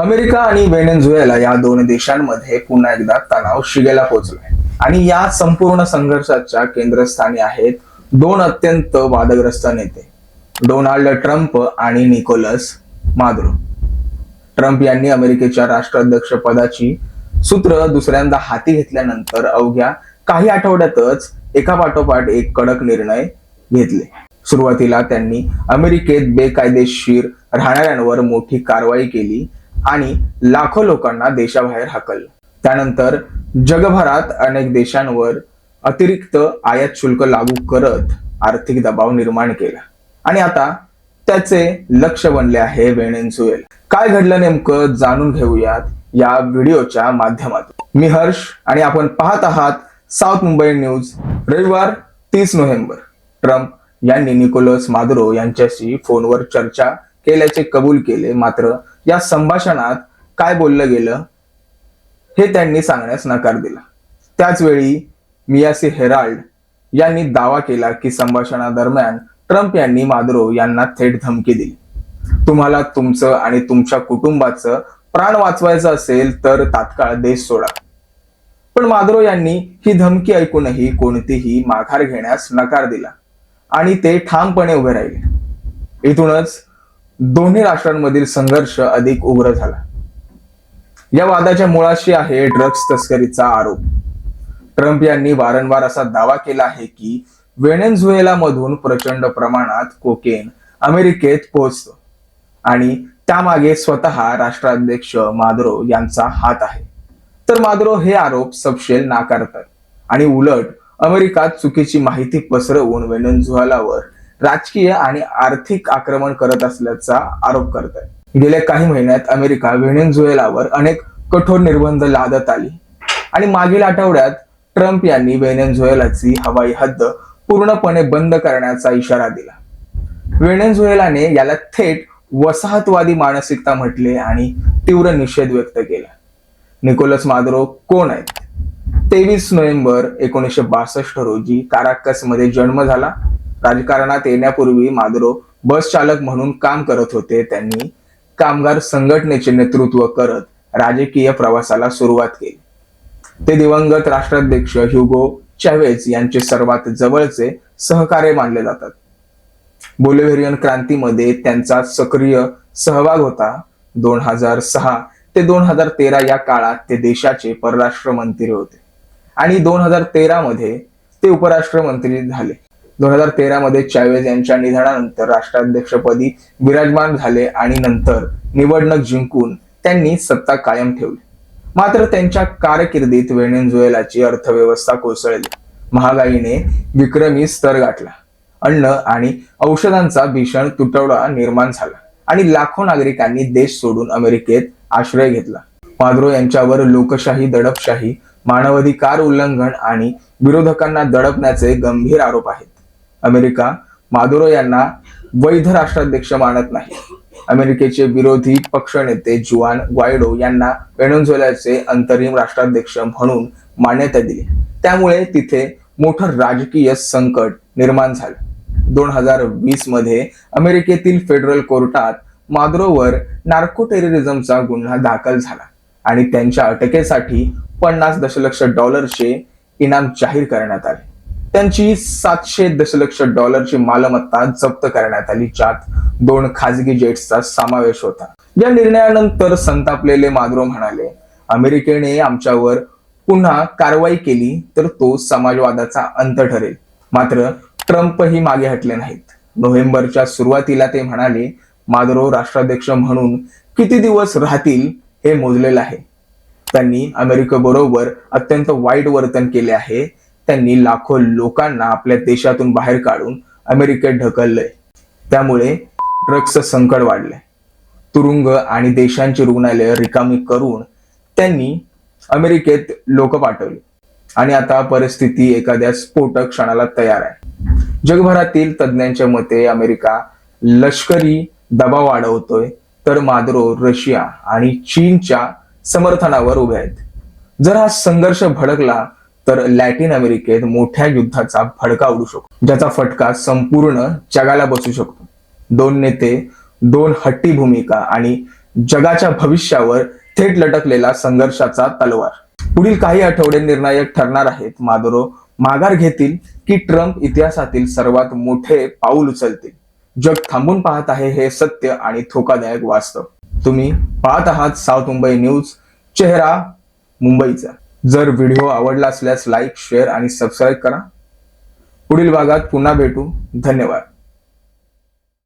America आणि Venezuela या दोन देशांमध्ये पुन्हा एकदा तणाव शिगेला पोहोचलाय. आणि या संपूर्ण संघर्षाच्या केंद्रस्थानी आहेत दोन अत्यंत वादग्रस्त नेते डोनाल्ड ट्रम्प आणि निकोलस माद्रो. ट्रम्प यांनी अमेरिकेच्या राष्ट्राध्यक्ष पदाची सूत्र दुसऱ्यांदा हाती घेतल्यानंतर अवघ्या काही आठवड्यातच एका पाठोपाठ एक कडक निर्णय घेतले. सुरुवातीला त्यांनी अमेरिकेत बेकायदेशीर राहणाऱ्यांवर मोठी कारवाई केली आणि लाखो लोकांना देशाबाहेर हाकललं. त्यानंतर जगभरात अनेक देशांवर अतिरिक्त आयात शुल्क लागू करत आर्थिक दबाव निर्माण केला. आणि आता त्याचे लक्ष बनले आहे वेनेझुएला. काय घडलं नेमकं जाणून घेऊयात या व्हिडिओच्या माध्यमातून. मी हर्ष आणि आपण पाहत आहात साऊथ मुंबई न्यूज रविवार तीस नोव्हेंबर. ट्रम्प यांनी निकोलस मादुरो यांच्याशी फोनवर चर्चा केल्याचे कबूल केले मात्र या संभाषणात काय बोललं गेलं? हे त्यांनी सांगण्यास नकार दिला. त्याचवेळी मियासी हेराल्ड यांनी दावा केला की संभाषणादरम्यान ट्रम्प यांनी माद्रो यांना थेट धमकी दिली. तुम्हाला तुमचं आणि तुमच्या कुटुंबाचं प्राण वाचवायचं असेल तर तात्काळ देश सोडा. पण माद्रो यांनी ही धमकी ऐकूनही कोणतीही माघार घेण्यास नकार दिला आणि ते ठामपणे उभे राहिले. इथूनच दोन्ही राष्ट्रांमधील संघर्ष अधिक उग्र झाला. या वादाच्या मुळाशी आहे ड्रग्ज तस्करीचा आरोप. ट्रम्प यांनी वारंवार असा दावा केला आहे की व्हेनेझुएला मधून प्रचंड प्रमाणात कोकेन अमेरिकेत पोहोचतो आणि त्यामागे स्वतः राष्ट्राध्यक्ष माद्रो यांचा हात आहे. तर माद्रो हे आरोप सपशेल नाकारतात आणि उलट अमेरिका चुकीची माहिती पसरवून वेनेझुएलावर राजकीय आणि आर्थिक आक्रमण करत असल्याचा आरोप करत आहे गेल्या काही महिन्यात अमेरिका व्हेनेझुएलावर अनेक कठोर निर्बंध लादत आली. आणि मागील आठवड्यात ट्रम्प यांनी व्हेनेझुएलाची हवाई हद्द पूर्णपणे बंद करण्याचा इशारा दिला. व्हेनेझुएलाने याला थेट वसाहतवादी मानसिकता म्हटले आणि तीव्र निषेध व्यक्त केला. निकोलस मादुरो कोण आहेत? तेवीस नोव्हेंबर एकोणीसशे बासष्ट रोजी काराकसमध्ये जन्म झाला. राजकारणात येण्यापूर्वी माधुरो बस चालक म्हणून काम करत होते. त्यांनी कामगार संघटनेचे नेतृत्व करत राजकीय प्रवासाला सुरुवात केली. ते दिवंगत राष्ट्राध्यक्ष ह्युगो चॅवेज यांचे सर्वात जवळचे सहकार्य मानले जातात. बोलिव्हेरियन क्रांतीमध्ये त्यांचा सक्रिय सहभाग होता. दोन हजार सहा ते दोन हजार तेरा या काळात ते देशाचे परराष्ट्र मंत्री होते. आणि दोन हजार तेरा मध्ये ते उपराष्ट्रमंत्री झाले. दोन हजार तेरा मध्ये चॅवेज यांच्या निधनानंतर राष्ट्राध्यक्षपदी विराजमान झाले आणि नंतर निवडणूक जिंकून त्यांनी सत्ता कायम ठेवली. मात्र त्यांच्या कारकिर्दीत व्हेनेझुएलाची अर्थव्यवस्था कोसळली. महागाईने विक्रमी स्तर गाठला. अन्न आणि औषधांचा भीषण तुटवडा निर्माण झाला आणि लाखो नागरिकांनी देश सोडून अमेरिकेत आश्रय घेतला. माद्रो यांच्यावर लोकशाही दडपशाही मानवाधिकार उल्लंघन आणि विरोधकांना दडपण्याचे गंभीर आरोप आहेत. अमेरिका मादुरो यांना वैध राष्ट्राध्यक्ष मानत नाही. अमेरिकेचे विरोधी पक्षनेते जुआन ग्वायडो यांना वेनेझुएलाचे अंतरिम राष्ट्राध्यक्ष म्हणून मान्यता दिली. त्यामुळे तिथे मोठं राजकीय संकट निर्माण झालं. दोन हजार वीसमध्ये अमेरिकेतील फेडरल कोर्टात माद्रोवर नार्को टेररिझमचा गुन्हा दाखल झाला आणि त्यांच्या अटकेसाठी पन्नास दशलक्ष डॉलरचे इनाम जाहीर करण्यात आले. त्यांची सातशे दशलक्ष डॉलरची मालमत्ता जप्त करण्यात आली ज्यात दोन खाजगी जेट्सचा समावेश होता. या निर्णयानंतर संतापलेले माद्रो म्हणाले अमेरिकेने आमच्यावर पुन्हा कारवाई केली तर तो समाजवादाचा अंत ठरेल. मात्र ट्रम्पही मागे हटले नाहीत. नोव्हेंबरच्या सुरुवातीला ते म्हणाले माद्रो राष्ट्राध्यक्ष म्हणून किती दिवस राहतील हे मोजलेलं आहे. त्यांनी अमेरिकेबरोबर अत्यंत वाईट वर्तन केले आहे. त्यांनी लाखो लोकांना आपल्या देशातून बाहेर काढून अमेरिकेत ढकललंय. त्यामुळे ड्रग्सचं संकट वाढलंय. तुरुंग आणि देशांची रुग्णालय रिकामी करून त्यांनी अमेरिकेत लोक पाठवली. आणि आता परिस्थिती एखाद्या स्फोटक क्षणाला तयार आहे. जगभरातील तज्ज्ञांच्या मते अमेरिका लष्करी दबाव वाढवतोय तर माद्रो रशिया आणि चीनच्या समर्थनावर उभे आहेत. जर हा संघर्ष भडकला तर लॅटिन अमेरिकेत मोठ्या युद्धाचा फडका उडू शकतो ज्याचा फटका संपूर्ण जगाला बसू शकतो. दोन नेते दोन हट्टी भूमिका आणि जगाच्या भविष्यावर थेट लटकलेला संघर्षाचा तलवार. पुढील काही आठवडे निर्णायक ठरणार आहेत. मादुरो माघार घेतील की ट्रम्प इतिहासातील सर्वात मोठे पाऊल उचलतील. जग थांबून पाहत आहे हे सत्य आणि धोकादायक वास्तव. तुम्ही पाहत आहात साऊथ मुंबई न्यूज चेहरा मुंबईचा. जर व्हिडिओ आवडला असल्यास लाईक शेअर आणि सबस्क्राईब करा. पुढील भागात पुन्हा भेटू. धन्यवाद.